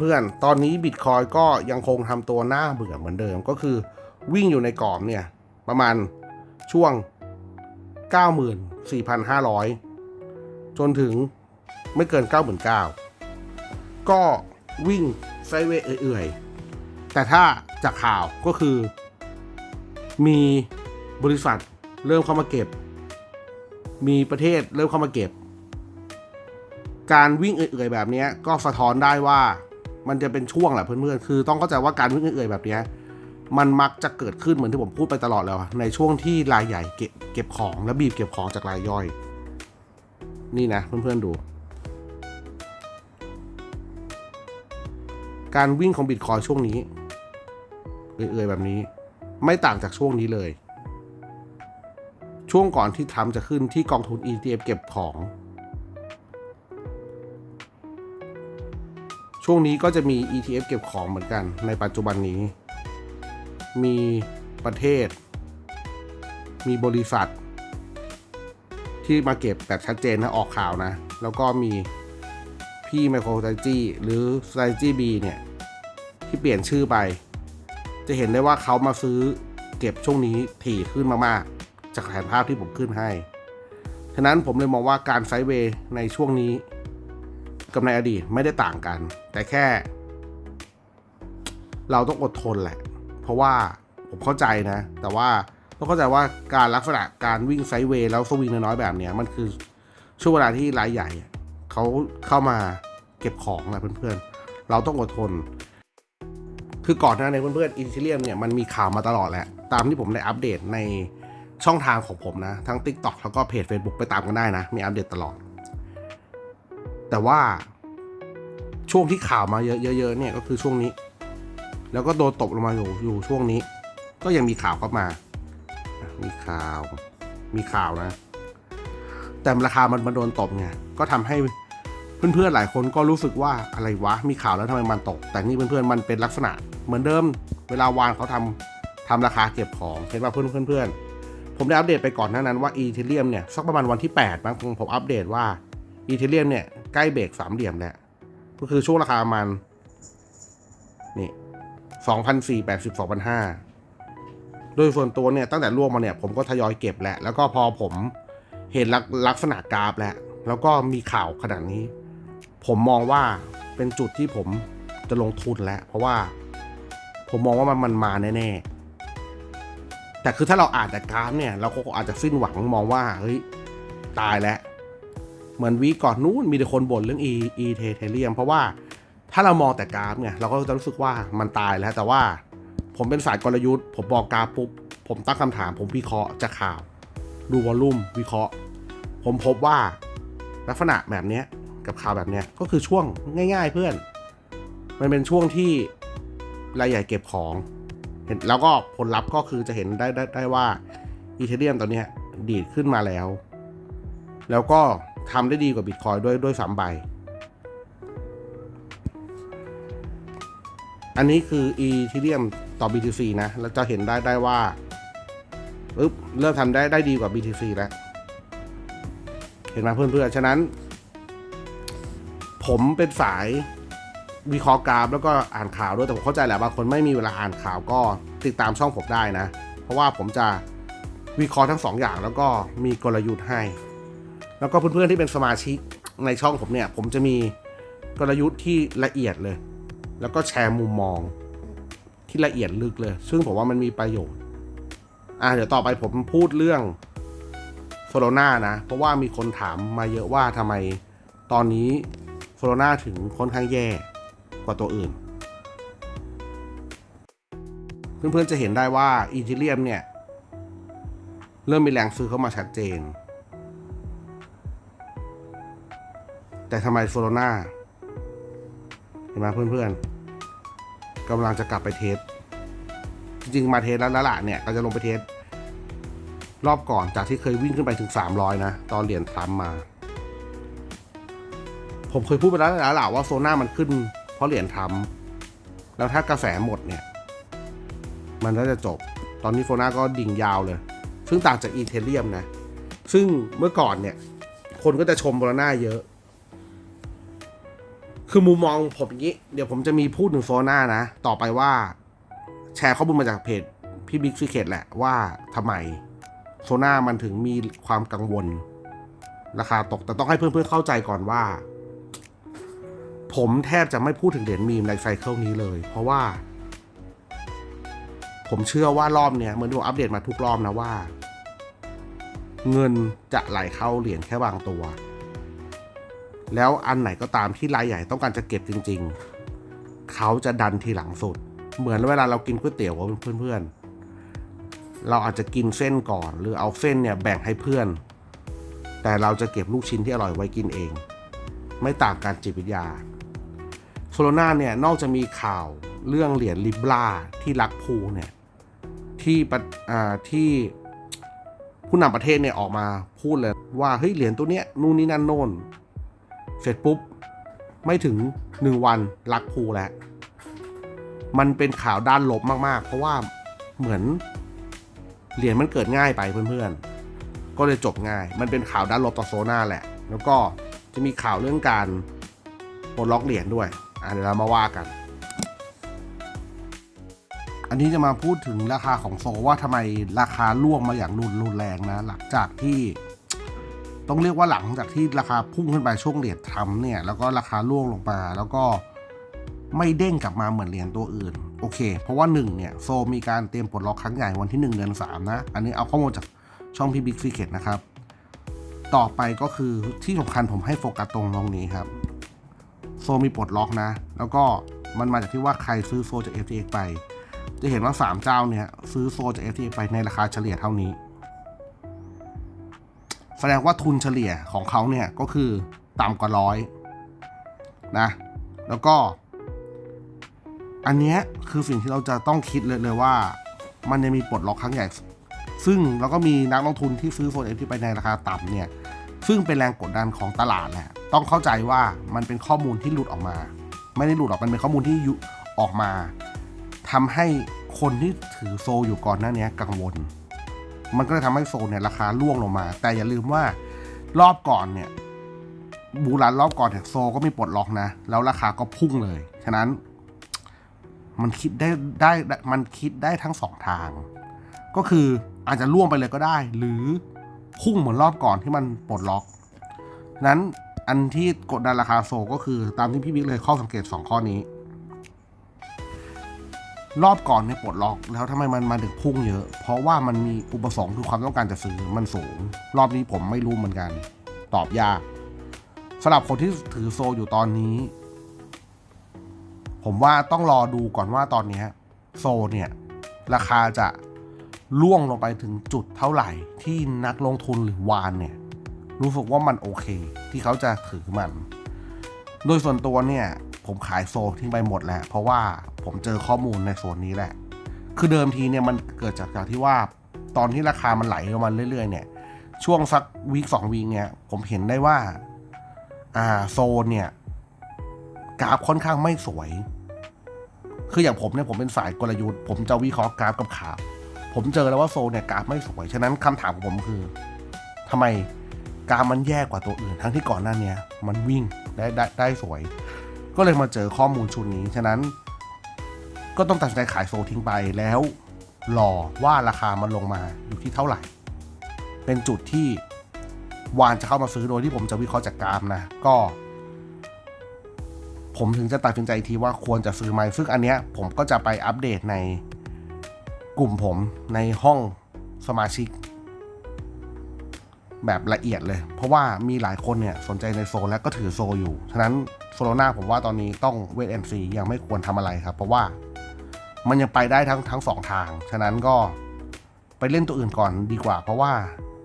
เพื่อนๆ ตอนนี้บิตคอยก็ยังคงทำตัวหน้าเบื่อเหมือนเดิมก็คือวิ่งอยู่ในกรอบเนี่ย ประมาณช่วง 94,500 จนถึงไม่เกิน 99,000 ก็วิ่งไซเวยเอื่อยๆ แต่ถ้าจากข่าวก็คือ มีบริษัทเริ่มเข้ามาเก็บ มีประเทศเริ่มเข้ามาเก็บการวิ่งเอื่อยๆแบบนี้ก็สะท้อนได้ว่า มันจะเป็นช่วงแหละเพื่อนๆ คือต้องเข้าใจว่าการวิ่งเอื่อยแบบนี้มันมักจะเกิดขึ้นเหมือนที่ผมพูดไปตลอดแล้วอะในช่วงที่รายใหญ่เก็บเก็บของแล้วบีบเก็บของจากรายย่อย นี่นะเพื่อนๆดู การวิ่งของบิตคอยช่วงนี้เอื่อยๆแบบนี้ ไม่ต่างจากช่วงนี้เลย ช่วงก่อนที่ทรัมป์จะขึ้นที่กองทุน ETF เก็บของ ช่วงนี้ก็จะมี ETF เก็บของเหมือนกันในปัจจุบันนี้ มีประเทศ มีบริษัท ที่มาเก็บแบบชัดเจนนะออกข่าวนะ แล้วก็มีพี่ไมโคร s t r a t e g y หรือ strategy B เนี่ย ที่เปลี่ยนชื่อไป จะเห็นได้ว่าเขามาซื้อเก็บช่วงนี้ถี่ขึ้นมากๆ จากแผนภาพที่ผมขึ้นให้ ฉะนั้นผมเลยมองว่าการไซด์เวย์ในช่วงนี้ กับในอดีตไม่ได้ต่างกัน แต่แค่ เราต้องอดทนแหละ เพราะว่าผมเข้าใจนะ แต่ว่าต้องเข้าใจว่าการลักษณะการวิ่งไซด์เวย์แล้วสวิงน้อยๆแบบเนี้ยมันคือช่วงเวลาที่รายใหญ่เขาเข้ามาเก็บของนะเพื่อนๆ เราต้องอดทน คือก่อนหน้าในเพื่อนๆอินทิเลียมเนี่ยมันมีข่าวมาตลอดแหละ ตามที่ผมได้อัปเดตในช่องทางของผมนะ ทั้ง TikTok แล้วก็เพจ Facebook ไปตามกันได้นะ มีอัปเดตตลอด แต่ว่าช่วงที่ข่าวมาเยอะๆเนี่ยก็คือช่วงนี้ แล้วก็โดนตบลงมาอยู่อยู่ช่วงนี้ ก็ยังมีข่าวเข้ามา มีข่าว มีข่าวนะ แต่ราคามันมาโดนตบไงก็ทำให้เพื่อนๆหลายคนก็รู้สึกว่าอะไรวะมีข่าวแล้วทำไมมันตก แต่นี่เพื่อนๆมันเป็นลักษณะ เหมือนเดิม เวลาวานเขาทำทำราคาเก็บของเห็นป่ะเพื่อนๆเพื่อนผมได้อัปเดตไปก่อนหน้านั้นว่าอีเทเรียมเนี่ยสักประมาณวันที่8บางผมอัปเดตว่า อีเทเรียมเนี่ยใกล้เบรกสามเหลี่ยมแล้ว ก็คือช่วงราคาประมาณนี่สองพันสี่แปดสิบสองพันห้าโดยส่วนตัวเนี่ยตั้งแต่ร่วงมาเนี่ยผมก็ทยอยเก็บแหละ แล้วก็พอผมเห็นลักลักษณะกราฟแล้ว แล้วก็มีข่าวขนาดนี้ ผมมองว่าเป็นจุดที่ผมจะลงทุนแล้ว เพราะว่าผมมองว่ามันมันมาแน่ๆ แต่คือถ้าเราอ่านแต่กราฟเนี่ย เราก็อาจจะสิ้นหวังมองว่าเฮ้ยตายแล้ว เหมือนวีก่อนนู้นมีแต่คนบ่นเรื่อง e e เทเทเรียมเพราะว่าถ้าเรามองแต่กราฟเนี่ยเราก็จะรู้สึกว่ามันตายแล้วแต่ว่าผมเป็นสายกลยุทธ์ ผมบอกกราฟปุ๊บ ผมตั้งคำถาม ผมวิเคราะห์จากข่าว ดูวอลลุ่มวิเคราะห์ ผมพบว่าลักษณะแบบนี้กับข่าวแบบนี้ก็คือช่วงง่าย ๆ เพื่อน มันเป็นช่วงที่รายใหญ่เก็บของเห็นแล้วก็ผลลัพธ์ก็คือจะเห็นได้ได้ได้ว่าอีเทเรียมตอนนี้ดีดขึ้นมาแล้ว แล้วก็ ทำได้ดีกว่าบิตคอยด้วยด้วยสามใบ อันนี้คืออีเทเรียมต่อ BTC นะ แล้วจะเห็นได้ได้ว่าปึ๊บเริ่มทำได้ได้ดีกว่า BTC แล้ว เห็นไหมเพื่อนๆ ฉะนั้น ผมเป็นสายวิเคราะห์กราฟแล้วก็อ่านข่าวด้วยแต่ผมเข้าใจแหละบางคนไม่มีเวลาอ่านข่าวก็ติดตามช่องผมได้นะ เพราะว่าผมจะวิเคราะห์ทั้งสองอย่างแล้วก็มีกลยุทธ์ให้ แล้วก็เพื่อนๆที่เป็นสมาชิกในช่องผมเนี่ย ผมจะมีกลยุทธ์ที่ละเอียดเลย แล้วก็แชร์มุมมองที่ละเอียดลึกเลย ซึ่งผมว่ามันมีประโยชน์ อะเดี๋ยวต่อไปผมพูดเรื่องโซโลนานะ เพราะว่ามีคนถามมาเยอะว่าทำไมตอนนี้โซโลนาถึงค่อนข้างแย่กว่าตัวอื่น เพื่อนๆจะเห็นได้ว่าอีทิเลียมเนี่ย เริ่มมีแรงซื้อเข้ามาชัดเจน แต่ทำไมโซโลนาเห็นไหมเพื่อนๆกำลังจะกลับไปเทส จริงๆ มาเทสแล้วล้วล่ะเนี่ย ก็จะลงไปเทส รอบก่อนจากที่เคยวิ่งขึ้นไปถึง 300 นะ ตอนเหรียญทรัมมา ผมเคยพูดไปแล้วล้วล่ะว่าโซน่ามันขึ้น เพราะเหรียญทรัมแล้วถ้ากระแสหมดเนี่ย มันก็จะจบ ตอนนี้โซน่าก็ดิ่งยาวเลย ซึ่งต่างจากอีเทเรียมนะ ซึ่งเมื่อก่อนเนี่ย คนก็จะชมโบรนาเยอะ คือมุมมองผมอย่างนี้ เดี๋ยวผมจะมีพูดถึงโซน่านะ ต่อไปว่า แชร์ข้อมูลมาจากเพจพี่บิ๊กซีเคทแหละว่าทำไมโซน่ามันถึงมีความกังวล ราคาตกแต่ต้องให้เพื่อนๆเข้าใจก่อนว่า ผมแทบจะไม่พูดถึงเหรียญมีมไลฟ์ไซเคิลนี้เลย เพราะว่า ผมเชื่อว่ารอบเนี้ยเหมือนที่ผมอัปเดตมาทุกรอบนะว่า เงินจะไหลเข้าเหรียญแค่บางตัว แล้วอันไหนก็ตามที่รายใหญ่ต้องการจะเก็บจริง ๆ เขาจะดันทีหลังสุด เหมือนเวลาเรากินก๋วยเตี๋ยวกับเพื่อนๆ เราอาจจะกินเส้นก่อน หรือเอาเส้นเนี่ยแบ่งให้เพื่อน แต่เราจะเก็บลูกชิ้นที่อร่อยไว้กินเอง ไม่ต่างการจิตวิทยาโซโลนาเนี่ยนอกจากมีข่าวเรื่องเหรียญลิบราที่ลักพูเนี่ยที่ที่ผู้นำประเทศเนี่ยออกมาพูดเลยว่าเฮ้ยเหรียญตัวเนี้ยนู่นนี่นั่นโน่น เสร็จปุ๊บ ไม่ถึงหนึ่งวันลักพูแล้ว มันเป็นข่าวด้านลบมากๆ เพราะว่าเหมือนเหรียญมันเกิดง่ายไปเพื่อนๆ ก็เลยจบง่าย มันเป็นข่าวด้านลบต่อโซน่าแหละ แล้วก็จะมีข่าวเรื่องการปลดล็อกเหรียญด้วยอะเดี๋ยวเรามาว่ากัน อันนี้จะมาพูดถึงราคาของโซว่าทำไมราคาล่วงมาอย่างรุนรุนแรงนะ หลังจากที่ ต้องเรียกว่าหลังจากที่ราคาพุ่งขึ้นไปช่วงเหรียญทรัมป์เนี่ยแล้วก็ราคาล่วงลงมาแล้วก็ไม่เด้งกลับมาเหมือนเหรียญตัวอื่น โอเค เพราะว่าหนึ่งเนี่ยโซมีการเตรียมปลดล็อกครั้งใหญ่วันที่ 1 เดือน 3 นะ อันนี้เอาข้อมูลจากช่องพี่บิ๊กซีเคทนะครับ ต่อไปก็คือที่สำคัญผมให้โฟกัสตรงตรงนี้ครับ โซมีปลดล็อกนะ แล้วก็มันมาจากที่ว่าใครซื้อโซจาก FTX ไป จะเห็นว่า 3 เจ้าเนี่ยซื้อโซจาก FTX ไปในราคาเฉลี่ยเท่านี้ แสดงว่าทุนเฉลี่ยของเขาเนี่ยก็คือต่ำกว่าร้อยนะแล้วก็ อันเนี้ยคือสิ่งที่เราจะต้องคิดเลยเลยว่า มันจะมีปลดล็อกครั้งใหญ่ ซึ่งเราก็มีนักลงทุนที่ซื้อโฟนเอฟที่ไปในราคาต่ำเนี่ยซึ่งเป็นแรงกดดันของตลาดแหละต้องเข้าใจว่ามันเป็นข้อมูลที่หลุดออกมา ไม่ได้หลุดออกมันเป็นข้อมูลที่ออกมาทำให้คนที่ถือโซอยู่ก่อนหน้านี้กังวล มันก็เลยทำให้โซเนี่ยราคาร่วงลงมา แต่อย่าลืมว่ารอบก่อนเนี่ยบูรันรอบก่อนเนี่ยโซก็มีปลดล็อกนะ แล้วราคาก็พุ่งเลย ฉะนั้น มันคิดได้ได้ได้มันคิดได้ทั้งสองทาง ก็คืออาจจะล่วงไปเลยก็ได้ หรือพุ่งเหมือนรอบก่อนที่มันปลดล็อกนั้นอันที่กดดันราคาโซก็คือตามที่พี่บิ๊กเลยข้อสังเกต 2 ข้อนี้ รอบก่อนเนี่ยปลดล็อกแล้วทำไมมันมาถึงพุ่งเยอะ เพราะว่ามันมีอุปสงค์คือความต้องการจะซื้อมันสูง รอบนี้ผมไม่รู้เหมือนกัน ตอบยากสำหรับคนที่ถือโซอยู่ตอนนี้ ผมว่าต้องรอดูก่อนว่าตอนนี้โซเนี่ย ราคาจะล่วงลงไปถึงจุดเท่าไหร่ที่นักลงทุนหรือวานเนี่ย รู้สึกว่ามันโอเค ที่เขาจะถือมัน โดยส่วนตัวเนี่ย ผมขายโซทิ้งไปหมดแหล้วเพราะว่าผมเจอข้อมูลในโซนนี้แหละ คือเดิมทีเนี่ยมันเกิดจากการที่ว่าตอนที่ราคามันไหลลงมาเรื่อยๆ เนี่ย ช่วงสักวีคสองวีคเนี่ยผมเห็นได้ว่า อ่าโซนเนี่ยกราฟค่อนข้างไม่สวย คืออย่างผมเนี่ยผมเป็นสายกลยุทธ์ ผมจะวิเคราะห์กราฟกับขาผมเจอแล้วว่าโซนเนี่ยกราฟไม่สวย ฉะนั้นคำถามของผมคือทำไมกราฟมันแย่กว่าตัวอื่น ทั้งที่ก่อนหน้านี้มันวิ่งได้ได้ได้สวย ก็เลยมาเจอข้อมูลชุดนี้ ฉะนั้น ก็ต้องตัดสินใจขายโซทิ้งไปแล้วรอว่าราคามันลงมาอยู่ที่เท่าไหร่ เป็นจุดที่วานจะเข้ามาซื้อโดยที่ผมจะวิเคราะห์จากกราฟนะ ก็ ผมถึงจะตัดสินใจอีกทีว่าควรจะซื้อไหมซึ่งอันเนี้ยผมก็จะไปอัปเดตในกลุ่มผมในห้องสมาชิก แบบละเอียดเลย เพราะว่ามีหลายคนเนี่ยสนใจในโซและก็ถือโซอยู่ ฉะนั้นโซโลนาผมว่าตอนนี้ต้องเวทแอนซียังไม่ควรทำอะไรครับ เพราะว่ามันยังไปได้ทั้งทั้งสองทาง ฉะนั้นก็ไปเล่นตัวอื่นก่อนดีกว่า เพราะว่า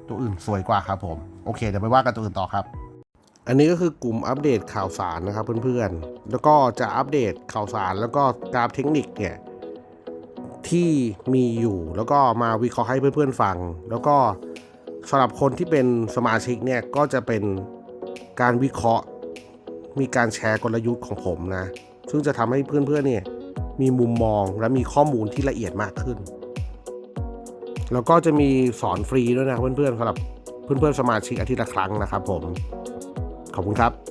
ตัวอื่นสวยกว่าครับผม โอเค เดี๋ยวไปว่ากันตัวอื่นต่อครับ อันนี้ก็คือกลุ่มอัปเดตข่าวสารนะครับเพื่อนๆ แล้วก็จะอัปเดตข่าวสารแล้วก็กราฟเทคนิคเนี่ยที่มีอยู่แล้วก็มาวิเคราะห์ให้เพื่อนๆฟัง แล้วก็ สำหรับคนที่เป็นสมาชิกเนี่ยก็จะเป็นการวิเคราะห์ มีการแชร์กลยุทธ์ของผมนะ ซึ่งจะทำให้เพื่อนๆเนี่ยมีมุมมองและมีข้อมูลที่ละเอียดมากขึ้น แล้วก็จะมีสอนฟรีด้วยนะเพื่อนๆสำหรับเพื่อนๆสมาชิกอาทิตย์ละครั้งนะครับผม ขอบคุณครับ